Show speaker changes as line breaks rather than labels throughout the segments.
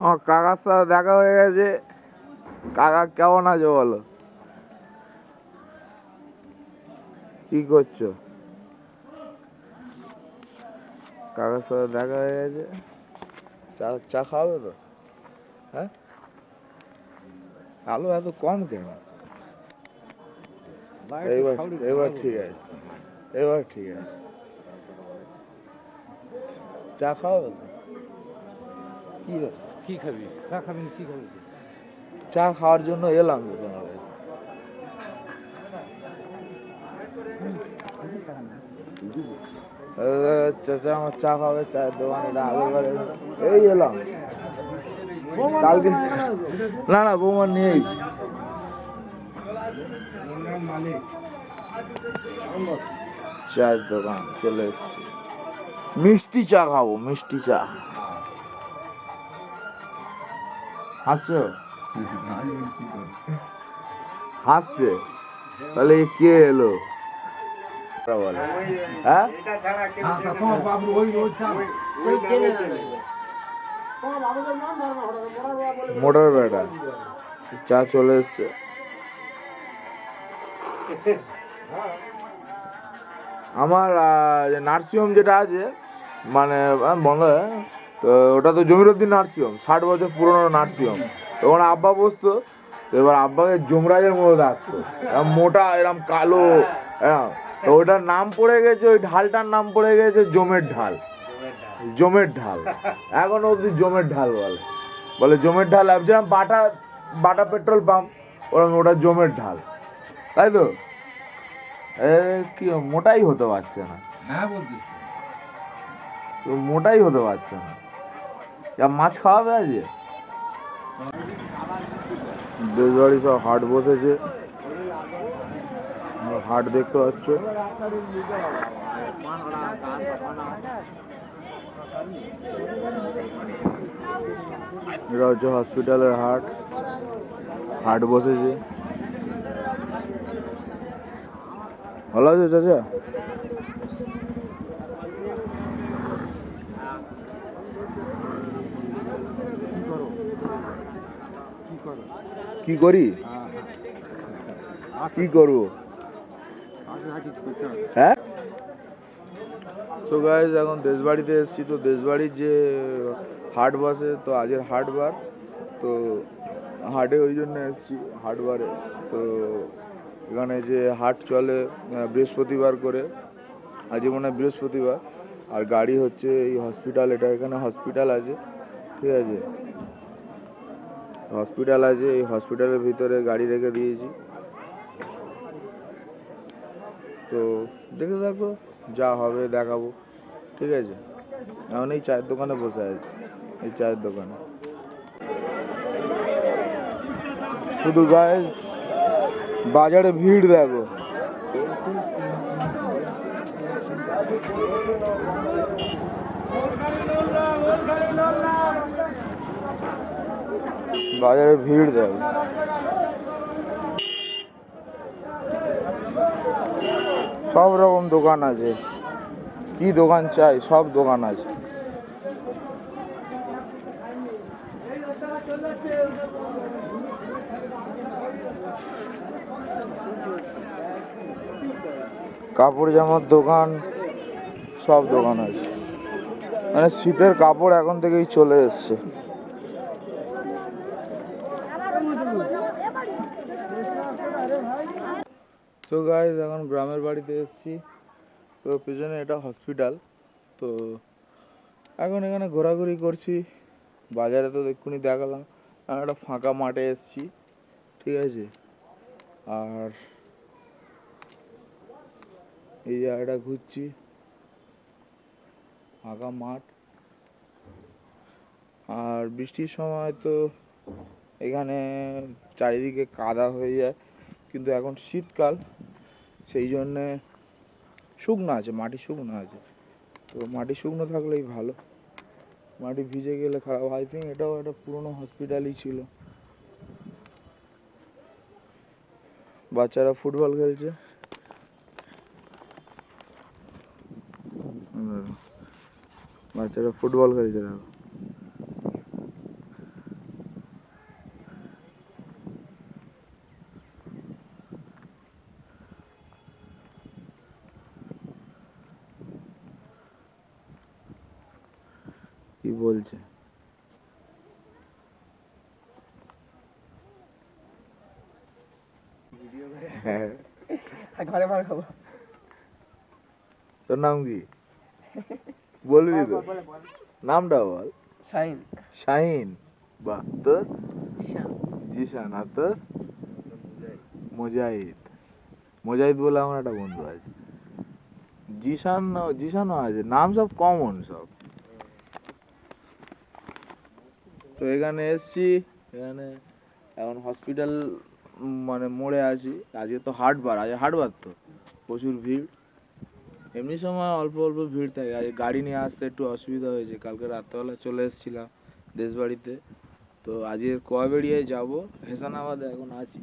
আমার কাকার সাথে দেখা হয়ে গেছে। কাকা কেমন আছে বলো? কি করছ? কাকার সাথে দেখা হয়ে গেছে। চা চা খাওয়াবে তো? হ্যাঁ? আলু এত কম কেন? এবার এবার ঠিক আছে। এবার ঠিক আছে। চা খাওয়াবে তো? কি
কি খাবি? চা খাবি কি
চা খাওয়ার জন্য এলাম তোমার চাচা আমার চা খাবে চায়ের দোকান এটা আগের এই এলাম। কালকে না না বৌমা নেই চায়ের দোকান চলে এসছি। মিষ্টি চা খাব মিষ্টি চা। হাসছো? হাসছে? তাহলে কে এলো? হ্যাঁ?
চা
মোটর বেটা চা চলে এসছে। আমার নার্সিং হোম যেটা আছে মানে বন্ধ হয়ে, তো ওটা তো জমিরুদ্দিন নার্সিংহোম ষাট বছর পুরনো নার্সিংহোম। তো ওখানে আব্বা বসতো এবার আব্বাকে যমরাজের মতো ডাকতো। এরম মোটা এরম কালো এরম। তো ওটার নাম পড়ে গেছে ওই ঢালটার নাম পড়ে গেছে জমের ঢাল। জমের ঢাল। এখন অবধি জমের ঢাল বলে। বলে জমের ঢাল যেরকম বাটা বাটা পেট্রোল পাম্প ওরকম ওটা জমের ঢাল। তাই তো? এ কি মোটাই হতে পারছে না।
হ্যাঁ
তো মোটাই হতে পারছে না। মাছ খাওয়াবে আজকে? বেজবাড়ি সব হাট বসেছে। হাট দেখতে পাচ্ছ। এটা হচ্ছে হসপিটালের হাট। হাট বসেছে। ভালো আছে চাচা? কি করি? কি করব? হ্যাঁ? তো গাইজ এখন দেশবাড়িতে এসেছি তো দেশবাড়ির যে হাট বসে তো আজের হাট বার। তো হাটে ওই জন্য এসেছি হাট বারে। তো এখানে যে হাট চলে বৃহস্পতিবার করে। আজকে মনে হয় বৃহস্পতিবার। আর গাড়ি হচ্ছে এই হসপিটাল এটা এখানে হসপিটাল আছে। ঠিক আছে? হসপিটাল আছে, এই হসপিটালের ভিতরে গাড়ি রেখে দিয়েছি। তো দেখে থাকো যা হবে দেখাবো, ঠিক আছে? এখন এই চায়ের দোকানে বসে আছি, এই চায়ের দোকানে। শুধু গাইস বাজারে ভিড় দেখো। বাজারে ভিড় দেয়। সব রকম দোকান আছে। কি দোকান চাই, সব দোকান আছে। কাপড় জামার দোকান, সব দোকান আছে। মানে শীতের কাপড় এখন থেকেই চলে এসছে। তো গাইজ এখন গ্রামের বাড়িতে এসেছি। তো পেছনে এটা হসপিটাল তো এখন এখানে ঘোরাঘুরি করছি। বাজারে তো এক্ষুনি দেখালাম। আমি একটা ফাঁকা মাঠে এসেছি। ঠিক আছে? আর এই জায়গাটা ঘুরছি। ফাঁকা মাঠ। আর বৃষ্টির সময় তো এখানে চারিদিকে কাদা হয়ে যায়। কিন্তু এখন শীতকাল। সেই জন্যে শুকনো আছে, মাটি শুকনো আছে। তো মাটি শুকনো থাকলেই ভালো। মাটি ভিজে গেলে খারাপ। আই থিঙ্ক এটাও একটা পুরনো হসপিটালই ছিল। বাচ্চারা ফুটবল খেলছে। বাচ্চারা ফুটবল খেলছে দেখো কি বলছে হ্যাঁ
ঘরে মার খাব
তোর নাম কি? বলবি তো নামটা বল। শাহিন। বাহ তোর? জিশান। আর তোর? মোজাহিদ। মোজাহিদ বলে আমার একটা বন্ধু আছে। জিশান জিশানও আছে। নাম সব কমন সব। তো এখানে এসছি। এখানে এখন হসপিটাল মানে মোড়ে আছি। আজকে তো হাটবার। আজ হাটবার তো। প্রচুর ভিড়। এমনি সময় অল্প অল্প ভিড় থাকে। আজ গাড়ি নিয়ে আসতে একটু অসুবিধা হয়েছে। কালকে রাত্রেবেলা চলে এসেছিলাম দেশবাড়িতে। তো আজকে কোয়াবেড়িয়ায় যাব? হেসানাবাদে এখন আছি।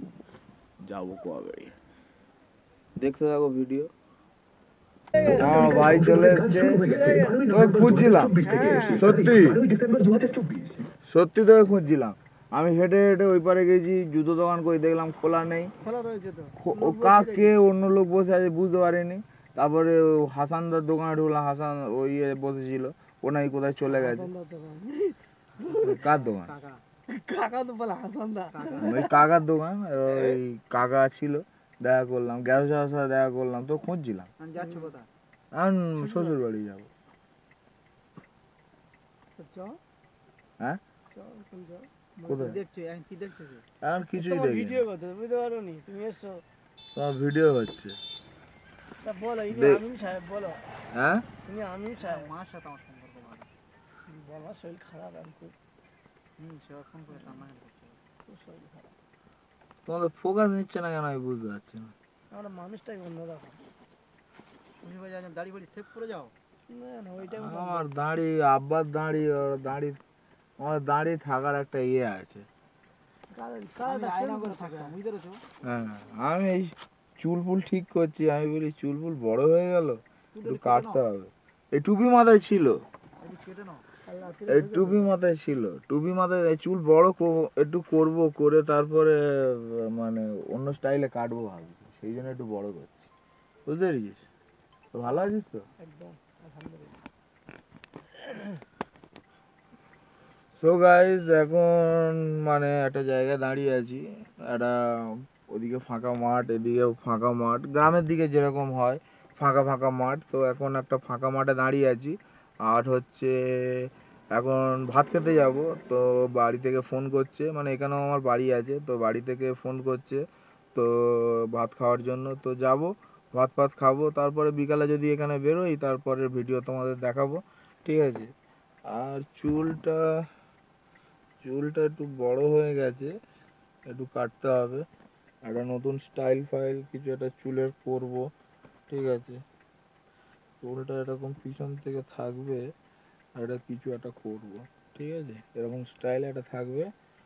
যাব কোয়াবেড়িয়া দেখতে থাকো ভিডিও। হ্যাঁ ভাই চলে এসছে। তোকে খুঁজছিলাম। সত্যি। সত্যি তোকে খুঁজছিলাম। আমি হেঁটে হেঁটে ওই পারে গেছি জুতো দোকান করে দেখলাম খোলা নেই।
খোলা রয়েছে তো।
খো- কাকে? অন্য লোক বসে আছে বুঝতে পারিনি। তারপরে ও হাসানদার দোকানে ঢুকলাম হাসান ওই ইয়ে বসেছিল ও নাকি কোথায় চলে গেছে। কার দোকান?
কাকা। তো বলে হাসান দা
ওই কাকার দোকান ওই কাকা ছিল দেখা করলাম গ্যাস সাথে দেখা করলাম তো খুঁজছিলাম। আমি শ্বশুর বাড়ি যাব।
চ।
হ্যাঁ?
চ
কোথায়?
এখন
কিছুই দেখি
ভিডিও করতে বুঝতে পারো নি তুমি এসছো।
তোমার ভিডিও হচ্ছে।
বলো আমিন সাহেব বলো।
হ্যাঁ?
তুমি আমিন সাহেব। মার সাথে আমার সম্পর্ক ভালো। বল আমার শরীর খারাপ আমি খুব। হুম সে ফোন করে কান্নাকাটি শরীর খারাপ।
তোমাদের ফোকাস নিচ্ছে না কেন আমি বুঝতে পারছি না।
আমরা মানুষটাই অন্যরকম। তুমি বাজে আজ দাড়ি বাড়ি সেভ করে যাও? না না ওইটাই
আমার দাঁড়ি আব্বার দাঁড়ি ওর দাঁড়ি আমার দাঁড়ি থাকার একটা ইয়ে আছে।
আয়না করে থাকতাম বুঝতে পেরেছ?
হ্যাঁ আমি এই চুল ফুল ঠিক করছি আমি বলি চুল ফুল বড় হয়ে গেল একটু কাটতে হবে। এই টুপি মাথায় ছিল। এই টুপি মাথায় ছিল। টুপি মাথায় এই চুল বড় একটু করব করে তারপরে মানে অন্য স্টাইলে কাটবো ভাবছি। সেই জন্য একটু বড় করছি। বুঝতে পেরেছিস? ভালো আছিস তো? সো গাইজ এখন মানে একটা জায়গায় দাঁড়িয়ে আছি। একটা ওদিকে ফাঁকা মাঠ এদিকে ফাঁকা মাঠ। গ্রামের দিকে যেরকম হয়, ফাঁকা ফাঁকা মাঠ। তো এখন একটা ফাঁকা মাঠে দাঁড়িয়ে আছি। আর হচ্ছে, এখন ভাত খেতে যাব। তো বাড়ি থেকে ফোন করছে মানে এখানেও আমার বাড়ি আছে। তো বাড়ি থেকে ফোন করছে, তো ভাত খাওয়ার জন্য। তো যাব, ভাত ফাত খাব। তারপরে বিকালে যদি এখানে বেরোই, তারপরে ভিডিও তোমাদের দেখাবো। ঠিক আছে? আর চুলটা চুলটা একটু বড় হয়ে গেছে। একটু কাটতে হবে। একটা নতুন স্টাইল ফাইল কিছু একটা চুলের করব ঠিক আছে? চুলটা এরকম পিছন থেকে থাকবে আর এটা কিছু একটা করব, ঠিক আছে? এরকম স্টাইল একটা থাকবে,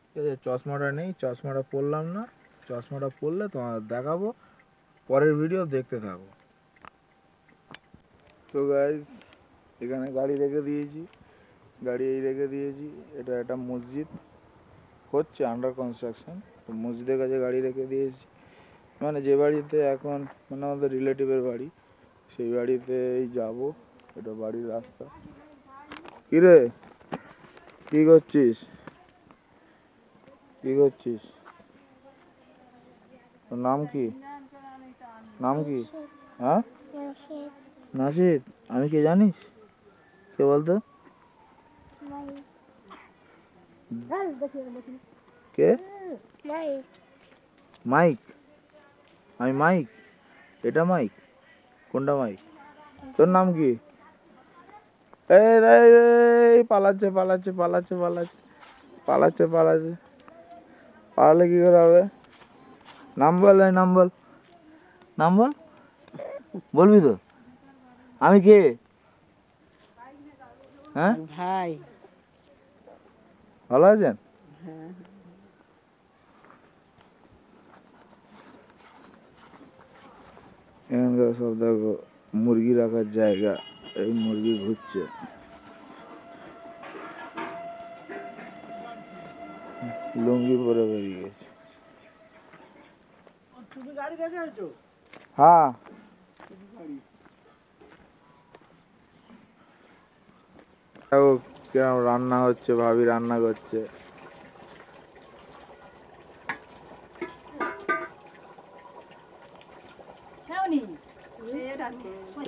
ঠিক আছে? চশমাটা নেই, চশমাটা পরলাম না, চশমাটা পরলে তোমার দেখাবো, পরের ভিডিও দেখতে থাকো। তো গাইজ এখানে গাড়ি রেখে দিয়েছি, গাড়ি এই রেখে দিয়েছি, এটা একটা মসজিদ, হচ্ছে আন্ডার কনস্ট্রাকশন মসজিদের কাছে গাড়ি রেখে দিয়েছি। মানে যে বাড়িতে এখন মানে আমাদের রিলেটিভের বাড়ি সেই বাড়িতেই যাব। এটা বাড়ির রাস্তা। কিরে? কি করছিস? কি করছিস? তোর নাম কি? নাম কি? হ্যাঁ? নাসিদ আমি কে জানিস? কে বলতো? কে? মাইক। আমি মাইক। এটা মাইক। কোনটা মাইক? তোর নাম কি? এই পালাচ্ছে পালাচ্ছে পালাচ্ছে পালাচ্ছে পালাচ্ছে পালাচ্ছে। পালালে কি করে হবে? নাম বল এই নাম বল। নাম বল? বলবি তো। আমি কে? হ্যাঁ?
ভাই।
ভালো আছেন? এখানকার সব দেখো মুরগি রাখার জায়গা এই মুরগি ঘুরছে। লুঙ্গি পরে বেরিয়ে গেছে। হ্যাঁ। কিরম রান্না হচ্ছে ভাবি রান্না করছে।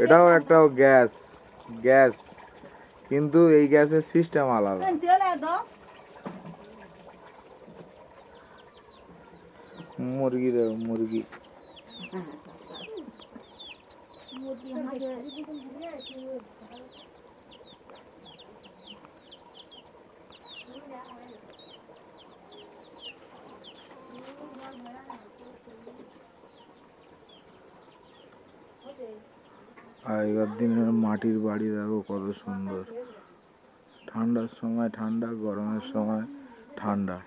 এটাও একটা গ্যাস গ্যাস। কিন্তু এই গ্যাসের সিস্টেম আলাদা। মুরগি দেবো মুরগি। আগেকার দিনের মাটির বাড়ি দেখো কত সুন্দর। ঠান্ডার সময় ঠান্ডা, গরমের সময় ঠান্ডা।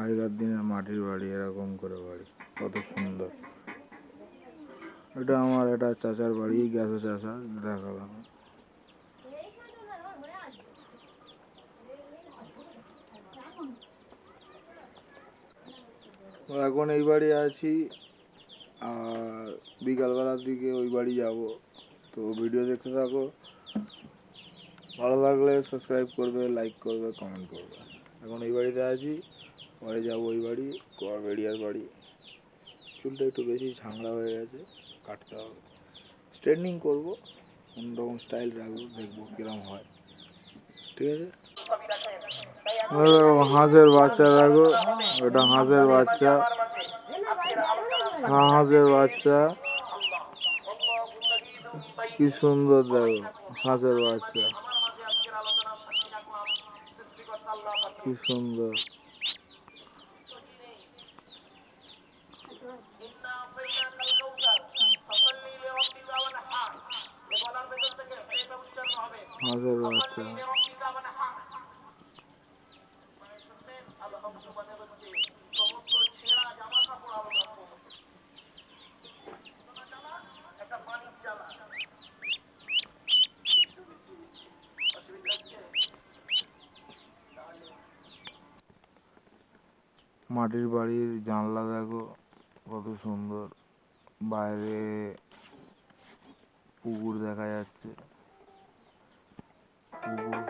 আগেকার দিনের মাটির বাড়ি, এরকম করে বাড়ি, কত সুন্দর। এটা আমার এটা চাচার বাড়ি গ্যাসে চাচা, দেখালাম। এখন এই বাড়ি আছি আর বিকালবেলার দিকে ওই বাড়ি যাব। তো ভিডিও দেখতে থাকো। ভালো লাগলে সাবস্ক্রাইব করবে লাইক করবে কমেন্ট করবে। এখন এই বাড়িতে আছি, পরে যাব ওই বাড়ি বেড়িয়ার বাড়ি। চুলটা একটু বেশি ঝাংড়া হয়ে গেছে, কাটতে হবে। স্ট্রেটনিং করব অন্যরকম স্টাইল রাখব, দেখব কিরম হয়। ঠিক আছে? হাঁসের বাচ্চা দেখো এটা হাঁসের বাচ্চা। হাঁসের বাচ্চা। কি সুন্দর দেখো হাঁসের বাচ্চা। কি সুন্দর। হাঁসের বাচ্চা। মাটির বাড়ির জানলা দেখো, কত সুন্দর। বাইরে পুকুর দেখা যাচ্ছে। পুকুর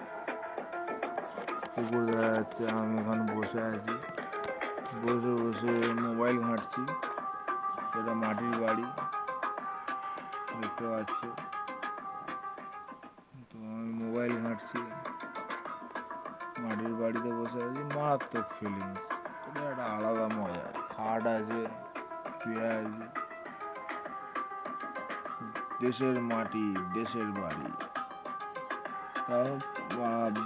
পুকুর দেখা যাচ্ছে। আমি এখন বসে আছি। বসে বসে মোবাইল ঘাঁটছি। এটা মাটির বাড়ি। দেখতে পাচ্ছ। তো আমি মোবাইল ঘাঁটছি। মাটির বাড়িতে বসে আছি। মারাত্মক ফিলিংস এটা একটা আলাদা মজা খাট আছে শুয়ে আছে দেশের মাটি দেশের বাড়ি তাও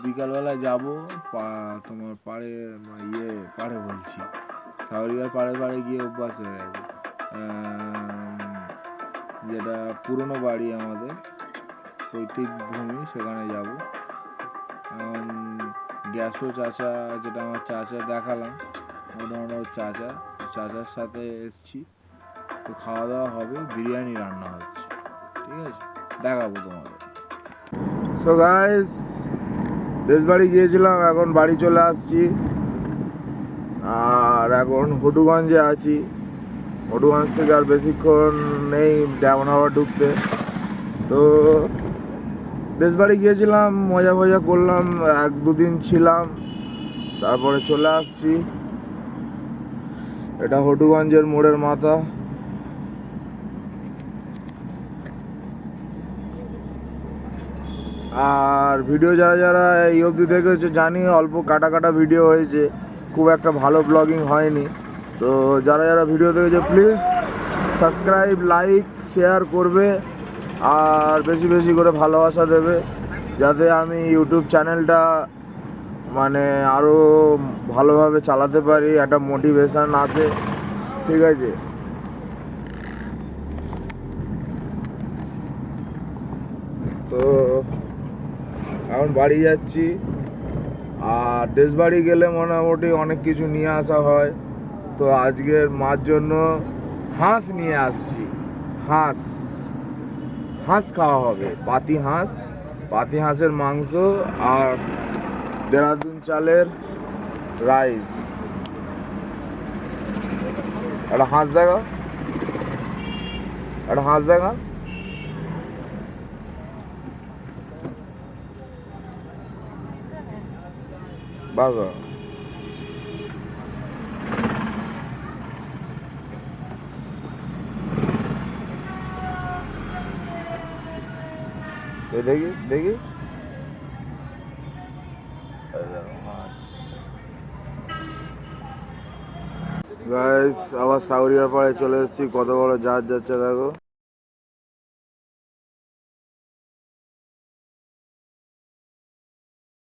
বিকালবেলা যাব তোমার পাড়ে ইয়ে পাড়ে বলছি সাগরিকার পাড়ে পাড়ে গিয়ে অভ্যাস হয়ে গেছে যেটা পুরনো বাড়ি আমাদের পৈতৃক ভূমি সেখানে যাব গ্যাসও চাচা যেটা আমার চাচা দেখালাম হলো চাচা। চাচার সাথে এসছি। তো খাওয়া দাওয়া হবে, বিরিয়ানি রান্না হচ্ছে। ঠিক আছে? দেখাবো তোমাদের। সো গাইস দেশবাড়ি গিয়েছিলাম, এখন বাড়ি চলে আসছি। আর এখন হটুগঞ্জে আছি। হটুগঞ্জ থেকে আর বেশিক্ষণ নেই ডেমন হাওয়া ঢুকতে। তো দেশবাড়ি গিয়েছিলাম মজা ফজা করলাম, এক দুদিন ছিলাম। তারপরে চলে আসছি। এটা হটুগঞ্জের মোড়ের মাথা। আর ভিডিও যারা যারা এই অবধি দেখেছে, জানি অল্প কাটা কাটা ভিডিও হয়েছে। খুব একটা ভালো ব্লগিং হয়নি। তো যারা যারা ভিডিও দেখেছে প্লিজ সাবস্ক্রাইব লাইক শেয়ার করবে। আর বেশি বেশি করে ভালোবাসা দেবে। যাতে আমি ইউটিউব চ্যানেলটা মানে আরও ভালোভাবে চালাতে পারি, একটা মোটিভেশান আছে, ঠিক আছে? তো এখন বাড়ি যাচ্ছি, আর দেশ বাড়ি গেলে মোটামুটি অনেক কিছু নিয়ে আসা হয়। তো আজকের মার জন্য হাঁস নিয়ে আসছি, হাঁস হাঁস খাওয়া হবে, পাতি হাঁস, পাতি হাঁসের মাংস আর দেরাদুন চালের রাইস। একটা হাঁস দেখা একটা হাঁস দেখা এই দেখি দেখি। গাইস আবার সাউরিয়ার পাড়ে চলে এসেছি কত বড় জাহাজ যাচ্ছে দেখো।